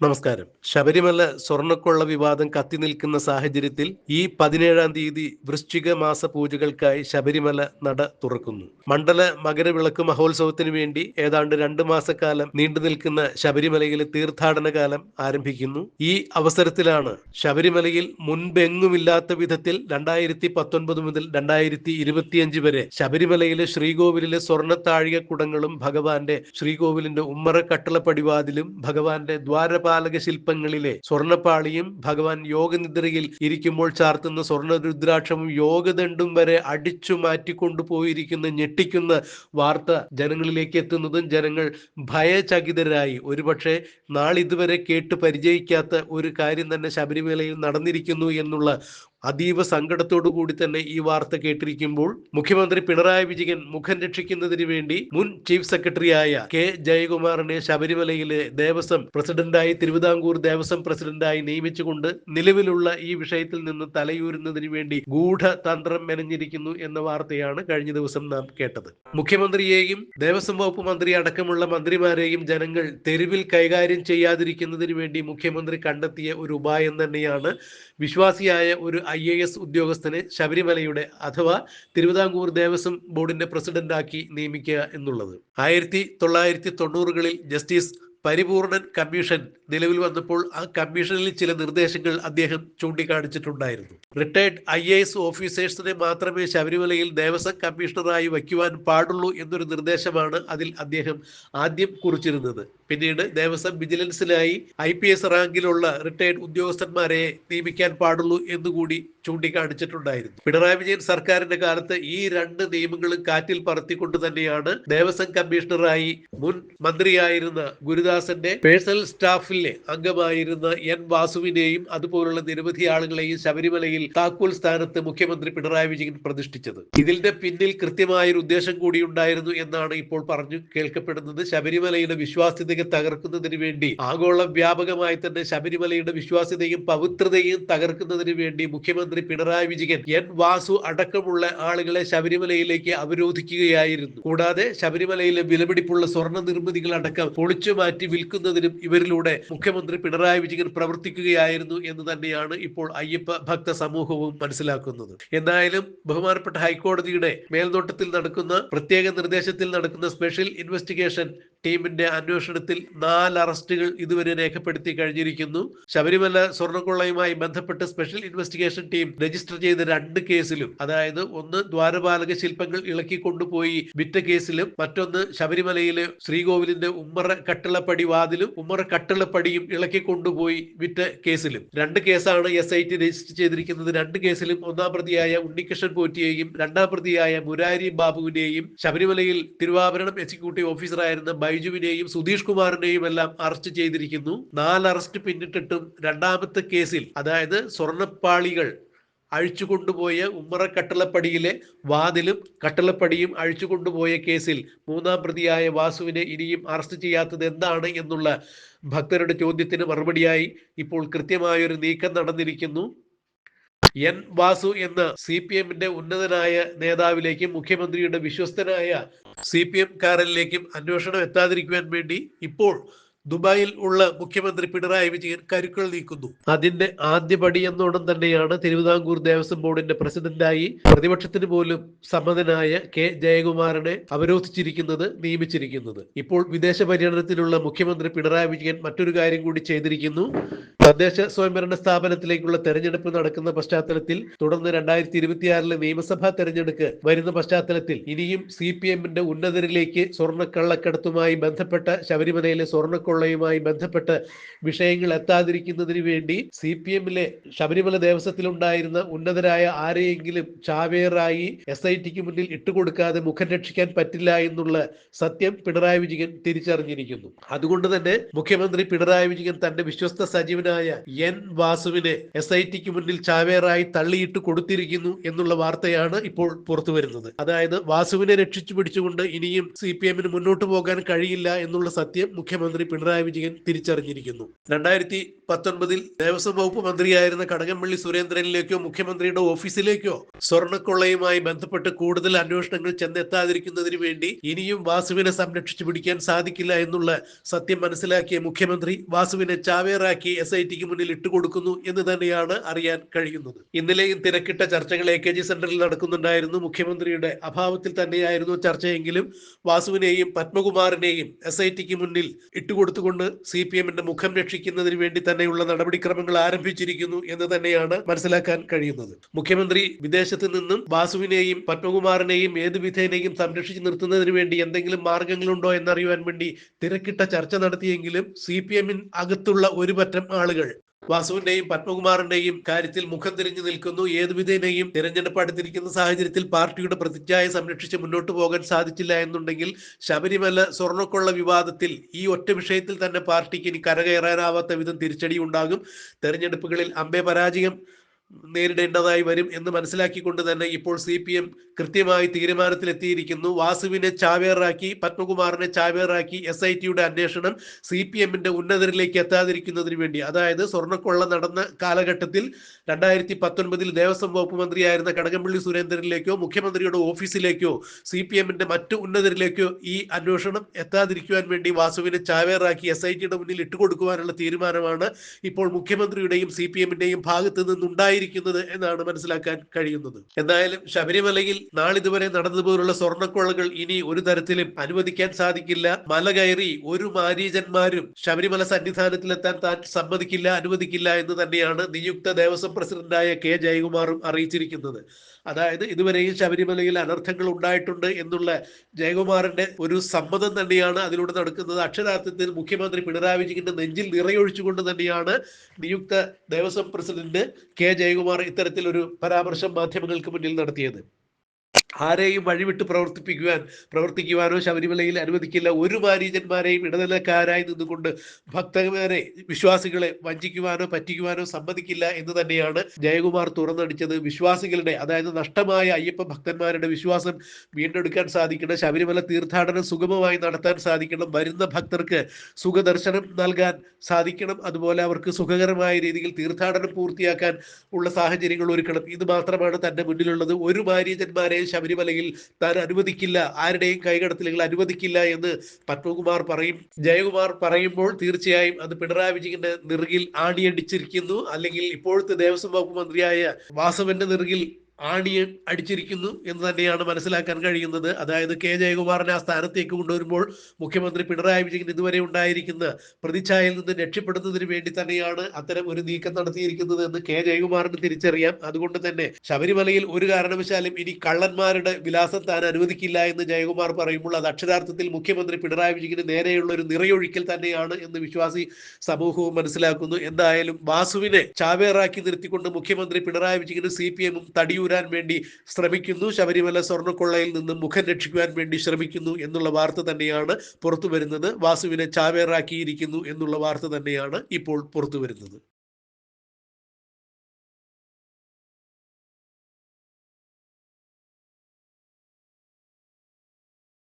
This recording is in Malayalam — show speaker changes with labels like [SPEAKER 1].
[SPEAKER 1] നമസ്കാരം. ശബരിമല സ്വർണക്കൊള്ള വിവാദം കത്തി നിൽക്കുന്ന സാഹചര്യത്തിൽ ഈ പതിനേഴാം തീയതി വൃശ്ചിക മാസ പൂജകൾക്കായി ശബരിമല നട തുറക്കുന്നു. മണ്ഡല മകരവിളക്ക് മഹോത്സവത്തിന് വേണ്ടി ഏതാണ്ട് രണ്ട് മാസക്കാലം നീണ്ടു നിൽക്കുന്ന ശബരിമലയിലെ തീർത്ഥാടന കാലം ആരംഭിക്കുന്നു. ഈ അവസരത്തിലാണ് ശബരിമലയിൽ മുൻപെങ്ങുമില്ലാത്ത വിധത്തിൽ രണ്ടായിരത്തി പത്തൊൻപത് മുതൽ രണ്ടായിരത്തി ഇരുപത്തിയഞ്ച് വരെ ശബരിമലയിലെ ശ്രീകോവിലിലെ സ്വർണ കുടങ്ങളും ഭഗവാന്റെ ശ്രീകോവിലിന്റെ ഉമ്മറ കട്ടള പടിവാതിലും ഭഗവാന്റെ ദ്വാരപാലക ശില്പങ്ങളിലെ സ്വർണപ്പാളിയും ഭഗവാൻ യോഗനിദ്രയിൽ ഇരിക്കുമ്പോൾ ചാർത്തുന്ന സ്വർണ രുദ്രാക്ഷവും യോഗദണ്ഡും വരെ അടിച്ചു മാറ്റിക്കൊണ്ടുപോയിരിക്കുന്ന ഞെട്ടിക്കുന്ന വാർത്ത ജനങ്ങളിലേക്ക് എത്തുന്നതും ജനങ്ങൾ ഭയചകിതരായി. ഒരുപക്ഷെ നാളിതുവരെ കേട്ട് പരിചയിക്കാത്ത ഒരു കാര്യം തന്നെ ശബരിമലയിൽ നടന്നിരിക്കുന്നു എന്നുള്ള അതീവ കൂടി തന്നെ ഈ വാർത്ത കേട്ടിരിക്കുമ്പോൾ മുഖ്യമന്ത്രി പിണറായി വിജയൻ മുഖം രക്ഷിക്കുന്നതിന് വേണ്ടി മുൻ ചീഫ് സെക്രട്ടറിയായ കെ ജയകുമാറിനെ ശബരിമലയിലെ ദേവസ്വം പ്രസിഡന്റായി തിരുവിതാംകൂർ ദേവസ്വം പ്രസിഡന്റായി നിയമിച്ചുകൊണ്ട് നിലവിലുള്ള ഈ വിഷയത്തിൽ നിന്ന് തലയൂരുന്നതിന് വേണ്ടി ഗൂഢതന്ത്രം മെനഞ്ഞിരിക്കുന്നു എന്ന വാർത്തയാണ് കഴിഞ്ഞ ദിവസം നാം കേട്ടത്. മുഖ്യമന്ത്രിയെയും ദേവസ്വം വകുപ്പ് മന്ത്രി അടക്കമുള്ള മന്ത്രിമാരെയും ജനങ്ങൾ തെരുവിൽ കൈകാര്യം ചെയ്യാതിരിക്കുന്നതിന് വേണ്ടി മുഖ്യമന്ത്രി കണ്ടെത്തിയ ഒരു ഉപായം തന്നെയാണ് വിശ്വാസിയായ ഒരു ഐ എ എസ് ഉദ്യോഗസ്ഥനെ ശബരിമലയുടെ അഥവാ തിരുവിതാംകൂർ ദേവസ്വം ബോർഡിന്റെ പ്രസിഡന്റാക്കി നിയമിക്കുക എന്നുള്ളത്. ആയിരത്തി തൊള്ളായിരത്തി തൊണ്ണൂറുകളിൽ ജസ്റ്റിസ് പരിപൂർണൻ കമ്മീഷൻ നിലവിൽ വന്നപ്പോൾ ആ കമ്മീഷനിൽ ചില നിർദ്ദേശങ്ങൾ അദ്ദേഹം ചൂണ്ടിക്കാണിച്ചിട്ടുണ്ടായിരുന്നു. റിട്ടയർഡ് ഐ എ എസ് ഓഫീസേഴ്സിനെ മാത്രമേ ശബരിമലയിൽ ദേവസ്വം കമ്മീഷണറായി വയ്ക്കുവാൻ പാടുള്ളൂ എന്നൊരു നിർദ്ദേശമാണ് അതിൽ അദ്ദേഹം ആദ്യം കുറിച്ചിരുന്നത്. പിന്നീട് ദേവസ്വം വിജിലൻസിനായി ഐ പി എസ് റാങ്കിലുള്ള റിട്ടയർഡ് ഉദ്യോഗസ്ഥന്മാരെ നിയമിക്കാൻ പാടുള്ളൂ എന്നുകൂടി ചൂണ്ടിക്കാണിച്ചിട്ടുണ്ടായിരുന്നു. പിണറായി വിജയൻ സർക്കാരിന്റെ കാലത്ത് ഈ രണ്ട് നിയമങ്ങളും കാറ്റിൽ പറത്തിക്കൊണ്ട് തന്നെയാണ് ദേവസ്വം കമ്മീഷണറായി മുൻ മന്ത്രിയായിരുന്ന ഗുരുദാസന്റെ പേഴ്സണൽ സ്റ്റാഫിലെ അംഗമായിരുന്ന എൻ വാസുവിനെയും അതുപോലുള്ള നിരവധി ആളുകളെയും ശബരിമലയിൽ താക്കോൽ സ്ഥാനത്ത് മുഖ്യമന്ത്രി പിണറായി വിജയൻ പ്രതിഷ്ഠിച്ചത്. ഇതിന്റെ പിന്നിൽ കൃത്യമായൊരു ഉദ്ദേശം കൂടി ഉണ്ടായിരുന്നു എന്നാണ് ഇപ്പോൾ പറഞ്ഞു കേൾക്കപ്പെടുന്നത്. ശബരിമലയുടെ വിശ്വാസ്യതയെ തകർക്കുന്നതിന് വേണ്ടി ആഗോള വ്യാപകമായി തന്നെ ശബരിമലയുടെ വിശ്വാസ്യതയും പവിത്രതയും തകർക്കുന്നതിന് വേണ്ടി മുഖ്യമന്ത്രി പിണറായി വിജയൻ എൻ വാസു അടക്കമുള്ള ആളുകളെ ശബരിമലയിലേക്ക് അവരോധിക്കുകയായിരുന്നു. കൂടാതെ ശബരിമലയിലെ വിലപിടിപ്പുള്ള സ്വർണ നിർമ്മിതികൾ അടക്കം പൊളിച്ചു മാറ്റി വിൽക്കുന്നതിനും ഇവരിലൂടെ മുഖ്യമന്ത്രി പിണറായി വിജയൻ പ്രവർത്തിക്കുകയായിരുന്നു എന്ന് തന്നെയാണ് ഇപ്പോൾ അയ്യപ്പ ഭക്ത സമൂഹവും മനസ്സിലാക്കുന്നത്. എന്തായാലും ബഹുമാനപ്പെട്ട ഹൈക്കോടതിയുടെ മേൽനോട്ടത്തിൽ നടക്കുന്ന പ്രത്യേക നിർദ്ദേശത്തിൽ നടക്കുന്ന സ്പെഷ്യൽ ഇൻവെസ്റ്റിഗേഷൻ ടീമിന്റെ അന്വേഷണത്തിൽ നാല് അറസ്റ്റുകൾ ഇതുവരെ രേഖപ്പെടുത്തി കഴിഞ്ഞിരിക്കുന്നു. ശബരിമല സ്വർണക്കൊള്ളയുമായി ബന്ധപ്പെട്ട് സ്പെഷ്യൽ ഇൻവെസ്റ്റിഗേഷൻ ടീം രജിസ്റ്റർ ചെയ്ത രണ്ട് കേസിലും അതായത് ഒന്ന് ദ്വാരപാലക ശില്പങ്ങൾ ഇളക്കി കൊണ്ടുപോയി വിറ്റ കേസിലും മറ്റൊന്ന് ശബരിമലയിലെ ശ്രീകോവിലിന്റെ ഉമ്മറ കട്ടിളപ്പടി വാതിലും ഉമ്മറ കട്ടിളപ്പടിയും ഇളക്കി കൊണ്ടുപോയി വിറ്റ കേസിലും. രണ്ട് കേസാണ് എസ് ഐ ടി രജിസ്റ്റർ ചെയ്തിരിക്കുന്നത്. രണ്ട് കേസിലും ഒന്നാം പ്രതിയായ ഉണ്ണികൃഷ്ണൻ പോറ്റിയെയും രണ്ടാം പ്രതിയായ മുരാരി ബാബുവിനെയും ശബരിമലയിൽ തിരുവാഭരണം എക്സിക്യൂട്ടീവ് ഓഫീസറായിരുന്ന ബൈജുവിനെയും സുധീഷ് കുമാറിനെയും എല്ലാം അറസ്റ്റ് ചെയ്തിരിക്കുന്നു. നാല് അറസ്റ്റ് പിന്നിട്ടിട്ടും രണ്ടാമത്തെ കേസിൽ അതായത് സ്വർണപ്പാളികൾ അഴിച്ചുകൊണ്ടുപോയ ഉമ്മറ കട്ടളപ്പടിയിലെ വാതിലും കട്ടളപ്പടിയും അഴിച്ചു കൊണ്ടുപോയ കേസിൽ മൂന്നാം പ്രതിയായ വാസുവിനെ ഇനിയും അറസ്റ്റ് ചെയ്യാത്തത് എന്താണ് എന്നുള്ള ഭക്തരുടെ ചോദ്യത്തിന് മറുപടിയായി ഇപ്പോൾ കൃത്യമായൊരു നീക്കം നടന്നിരിക്കുന്നു. എൻ വാസു എന്ന സി പി എമ്മിന്റെ ഉന്നതനായ നേതാവിലേക്കും മുഖ്യമന്ത്രിയുടെ വിശ്വസ്തനായ സി പി എം കാരനിലേക്കും അന്വേഷണം എത്താതിരിക്കുവാൻ വേണ്ടി ഇപ്പോൾ ദുബായിൽ ഉള്ള മുഖ്യമന്ത്രി പിണറായി വിജയൻ കരുക്കൾ നീക്കുന്നു. അതിന്റെ ആദ്യപടി എന്നോണം തന്നെയാണ് തിരുവിതാംകൂർ ദേവസ്വം ബോർഡിന്റെ പ്രസിഡന്റായി പ്രതിപക്ഷത്തിന് പോലും സമ്മതനായ കെ ജയകുമാറിനെ അവരോധിച്ചിരിക്കുന്നത് നിയമിച്ചിരിക്കുന്നത്. ഇപ്പോൾ വിദേശ പര്യടനത്തിലുള്ള മുഖ്യമന്ത്രി പിണറായി വിജയൻ മറ്റൊരു കാര്യം കൂടി ചെയ്തിരിക്കുന്നു. തദ്ദേശ സ്വയംഭരണ സ്ഥാപനത്തിലേക്കുള്ള തെരഞ്ഞെടുപ്പ് നടക്കുന്ന പശ്ചാത്തലത്തിൽ തുടർന്ന് രണ്ടായിരത്തി ഇരുപത്തിയാറിലെ നിയമസഭാ തെരഞ്ഞെടുപ്പ് വരുന്ന പശ്ചാത്തലത്തിൽ ഇനിയും സി പി എമ്മിന്റെ ഉന്നതരിലേക്ക് സ്വർണക്കള്ളക്കടത്തുമായി ബന്ധപ്പെട്ട ശബരിമലയിലെ സ്വർണക്കൊള്ളയുമായി ബന്ധപ്പെട്ട് വിഷയങ്ങൾ എത്താതിരിക്കുന്നതിന് വേണ്ടി സി പി എമ്മിലെ ശബരിമല ദേവസ്വത്തിലുണ്ടായിരുന്ന ഉന്നതരായ ആരെയെങ്കിലും ചാവേറായി എസ് ഐ ടിക്ക് മുന്നിൽ ഇട്ടുകൊടുക്കാതെ മുഖം രക്ഷിക്കാൻ പറ്റില്ല എന്നുള്ള സത്യം പിണറായി വിജയൻ തിരിച്ചറിഞ്ഞിരിക്കുന്നു. അതുകൊണ്ട് തന്നെ മുഖ്യമന്ത്രി പിണറായി വിജയൻ തന്റെ വിശ്വസ്ത സജീവനായ എൻ വാസുവിനെ എസ് ഐ ടിക്ക് മുന്നിൽ ചാവേറായി തള്ളിയിട്ട് കൊടുത്തിരിക്കുന്നു എന്നുള്ള വാർത്തയാണ് ഇപ്പോൾ പുറത്തു വരുന്നത്. അതായത് വാസുവിനെ രക്ഷിച്ചു പിടിച്ചുകൊണ്ട് ഇനിയും സി പി എമ്മിന് മുന്നോട്ട് പോകാൻ കഴിയില്ല എന്നുള്ള സത്യം മുഖ്യമന്ത്രി പിണറായി വിജയൻ തിരിച്ചറിഞ്ഞിരിക്കുന്നു. രണ്ടായിരത്തി പത്തൊൻപതിൽ ദേവസ്വം വകുപ്പ് മന്ത്രിയായിരുന്ന കടകംപള്ളി സുരേന്ദ്രനിലേക്കോ മുഖ്യമന്ത്രിയുടെ ഓഫീസിലേക്കോ സ്വർണക്കൊള്ളയുമായി ബന്ധപ്പെട്ട് കൂടുതൽ അന്വേഷണങ്ങൾ ചെന്നെത്താതിരിക്കുന്നതിന് വേണ്ടി ഇനിയും വാസുവിനെ സംരക്ഷിച്ചു പിടിക്കാൻ സാധിക്കില്ല എന്നുള്ള സത്യം മനസ്സിലാക്കിയ മുഖ്യമന്ത്രി വാസുവിനെ ചാവേറാക്കി എസ് ഐ ടിക്ക് മുന്നിൽ ഇട്ടുകൊടുക്കുന്നു എന്ന് തന്നെയാണ് അറിയാൻ കഴിയുന്നത്. ഇന്നലെയും തിരക്കിട്ട ചർച്ചകൾ എ കെ ജി സെന്ററിൽ നടക്കുന്നുണ്ടായിരുന്നു. മുഖ്യമന്ത്രിയുടെ അഭാവത്തിൽ തന്നെയായിരുന്നു ചർച്ചയെങ്കിലും വാസുവിനെയും പത്മകുമാറിനെയും എസ് ഐ ടിക്ക് മുന്നിൽ ഇട്ടുകൊടുത്തുകൊണ്ട് സി പി എമ്മിന്റെ മുഖം രക്ഷിക്കുന്നതിന് വേണ്ടി തന്നെയുള്ള നടപടിക്രമങ്ങൾ ആരംഭിച്ചിരിക്കുന്നു എന്ന് തന്നെയാണ് മനസ്സിലാക്കാൻ കഴിയുന്നത്. മുഖ്യമന്ത്രി വിദേശത്ത് നിന്നും വാസുവിനെയും പത്മകുമാറിനെയും ഏത് വിധേനയും സംരക്ഷിച്ചു നിർത്തുന്നതിന് വേണ്ടി എന്തെങ്കിലും മാർഗങ്ങളുണ്ടോ എന്നറിയുവാൻ വേണ്ടി തിരക്കിട്ട ചർച്ച നടത്തിയെങ്കിലും സി പി എമ്മിന് അകത്തുള്ള ഒരു പറ്റം ആളുകൾ വാസുവിന്റെയും പത്മകുമാറിന്റെയും കാര്യത്തിൽ മുഖം തിരിഞ്ഞു നിൽക്കുന്നു. ഏതു വിധേനയും തിരഞ്ഞെടുപ്പ് അടുത്തിരിക്കുന്ന സാഹചര്യത്തിൽ പാർട്ടിയുടെ പ്രതിച്ഛായ സംരക്ഷിച്ച് മുന്നോട്ട് പോകാൻ സാധിച്ചില്ല എന്നുണ്ടെങ്കിൽ ശബരിമല സ്വർണക്കൊള്ള വിവാദത്തിൽ ഈ ഒറ്റ വിഷയത്തിൽ തന്നെ പാർട്ടിക്ക് ഇനി കരകയറാനാവാത്ത വിധം തിരിച്ചടി ഉണ്ടാകും തെരഞ്ഞെടുപ്പുകളിൽ അമ്പേ പരാജയം നേരിടേണ്ടതായി വരും എന്ന് മനസ്സിലാക്കിക്കൊണ്ട് തന്നെ ഇപ്പോൾ സി പി എം കൃത്യമായി തീരുമാനത്തിലെത്തിയിരിക്കുന്നു. വാസുവിനെ ചാവേറാക്കി പത്മകുമാറിനെ ചാവേറാക്കി എസ് ഐ ടിയുടെ അന്വേഷണം സി പി എമ്മിന്റെ ഉന്നതരിലേക്ക് എത്താതിരിക്കുന്നതിന് വേണ്ടി. അതായത് സ്വർണക്കൊള്ള നടന്ന കാലഘട്ടത്തിൽ രണ്ടായിരത്തി പത്തൊൻപതിൽ ദേവസ്വം വകുപ്പ് മന്ത്രിയായിരുന്ന കടകംപള്ളി സുരേന്ദ്രനിലേക്കോ മുഖ്യമന്ത്രിയുടെ ഓഫീസിലേക്കോ സി പി എമ്മിന്റെ മറ്റു ഉന്നതരിലേക്കോ ഈ അന്വേഷണം എത്താതിരിക്കുവാൻ വേണ്ടി വാസുവിനെ ചാവേറാക്കി എസ് ഐ ടിയുടെ മുന്നിൽ ഇട്ടുകൊടുക്കുവാനുള്ള തീരുമാനമാണ് ഇപ്പോൾ മുഖ്യമന്ത്രിയുടെയും സി പി എമ്മിന്റെയും ഭാഗത്ത് നിന്നുണ്ടായിരിക്കുന്നത് എന്നാണ് മനസ്സിലാക്കാൻ കഴിയുന്നത്. എന്തായാലും ശബരിമലയിൽ നാളിതുവരെ നടന്നതുപോലുള്ള സ്വർണക്കൊള്ളകൾ ഇനി ഒരു തരത്തിലും അനുവദിക്കാൻ സാധിക്കില്ല. മല കയറി ഒരു മാരീജന്മാരും ശബരിമല സന്നിധാനത്തിലെത്താൻ താൻ സമ്മതിക്കില്ല അനുവദിക്കില്ല എന്ന് തന്നെയാണ് നിയുക്ത ദേവസ്വം പ്രസിഡന്റായ കെ. ജയകുമാറും അറിയിച്ചിരിക്കുന്നത്. അതായത് ഇതുവരെയും ശബരിമലയിൽ അനർത്ഥങ്ങൾ ഉണ്ടായിട്ടുണ്ട് എന്നുള്ള ജയകുമാറിന്റെ ഒരു സമ്മതം തന്നെയാണ് അതിലൂടെ നടക്കുന്നത്. അക്ഷരാർത്ഥത്തിൽ മുഖ്യമന്ത്രി പിണറായി വിജയന്റെ നെഞ്ചിൽ നിറയൊഴിച്ചുകൊണ്ട് തന്നെയാണ് നിയുക്ത ദേവസ്വം പ്രസിഡന്റ് കെ. ജയകുമാർ ഇത്തരത്തിലൊരു പരാമർശം മാധ്യമങ്ങൾക്ക് മുന്നിൽ നടത്തിയത്. ആരെയും വഴിവിട്ട് പ്രവർത്തിപ്പിക്കുവാൻ പ്രവർത്തിക്കുവാനോ ശബരിമലയിൽ അനുവദിക്കില്ല. ഒരു മാരീജന്മാരെയും ഇടനിലക്കാരായി നിന്നുകൊണ്ട് ഭക്തന്മാരെ വിശ്വാസികളെ വഞ്ചിക്കുവാനോ പറ്റിക്കുവാനോ സമ്മതിക്കില്ല എന്ന് തന്നെയാണ് ജയകുമാർ തുറന്നടിച്ചത്. വിശ്വാസികളുടെ അതായത് നഷ്ടമായ അയ്യപ്പ ഭക്തന്മാരുടെ വിശ്വാസം വീണ്ടെടുക്കാൻ സാധിക്കണം. ശബരിമല തീർത്ഥാടനം സുഗമമായി നടത്താൻ സാധിക്കണം. വരുന്ന ഭക്തർക്ക് സുഖദർശനം നൽകാൻ സാധിക്കണം. അതുപോലെ അവർക്ക് സുഖകരമായ രീതിയിൽ തീർത്ഥാടനം പൂർത്തിയാക്കാൻ ഉള്ള സാഹചര്യങ്ങൾ ഒരുക്കണം. ഇത് മാത്രമാണ് തന്റെ മുന്നിലുള്ളത്. ഒരു മാരീജന്മാരെയും ശബരിമലയിൽ താൻ അനുവദിക്കില്ല ആരുടെയും കൈകടത്തലുകൾ അനുവദിക്കില്ല എന്ന് പത്മകുമാർ പറയും. ജയകുമാർ പറയുമ്പോൾ തീർച്ചയായും അത് പിണറായി വിജയന്റെ നിറുകിൽ ആണിയടിച്ചിരിക്കുന്നു അല്ലെങ്കിൽ ഇപ്പോഴത്തെ ദേവസ്വം വകുപ്പ് മന്ത്രിയായ വാസവന്റെ നിറുകിൽ ആണിയെ അടിച്ചിരിക്കുന്നു എന്ന് തന്നെയാണ് മനസ്സിലാക്കാൻ കഴിയുന്നത്. അതായത് കെ ജയകുമാറിനെ ആ സ്ഥാനത്തേക്ക് കൊണ്ടുവരുമ്പോൾ മുഖ്യമന്ത്രി പിണറായി വിജയൻ ഇതുവരെ ഉണ്ടായിരിക്കുന്ന പ്രതിച്ഛായയിൽ നിന്ന് രക്ഷപ്പെടുന്നതിന് വേണ്ടി തന്നെയാണ് അത്തരം ഒരു നീക്കം നടത്തിയിരിക്കുന്നത് എന്ന് കെ ജയകുമാറിന് തിരിച്ചറിയാം. അതുകൊണ്ട് തന്നെ ശബരിമലയിൽ ഒരു കാരണവശാലും ഇനി കള്ളന്മാരുടെ വിലാസം താൻ അനുവദിക്കില്ല എന്ന് ജയകുമാർ പറയുമ്പോൾ അത് അക്ഷരാർത്ഥത്തിൽ മുഖ്യമന്ത്രി പിണറായി വിജയന് നേരെയുള്ള ഒരു നിറയൊഴിക്കൽ തന്നെയാണ് എന്ന് വിശ്വാസി സമൂഹവും മനസ്സിലാക്കുന്നു. എന്തായാലും വാസുവിനെ ചാവേറാക്കി നിർത്തിക്കൊണ്ട് മുഖ്യമന്ത്രി പിണറായി വിജയന് സി പി എമ്മും തടിയൂരാൻ വേണ്ടി ശ്രമിക്കുന്നു. ശബരിമല സ്വർണക്കൊള്ളയിൽ നിന്ന് മുഖം രക്ഷിക്കുവാൻ വേണ്ടി ശ്രമിക്കുന്നു എന്നുള്ള വാർത്ത തന്നെയാണ് പുറത്തു വരുന്നത് വാസുവിനെ ചാവേറാക്കിയിരിക്കുന്നു എന്നുള്ള വാർത്ത തന്നെയാണ് ഇപ്പോൾ പുറത്തു വരുന്നത്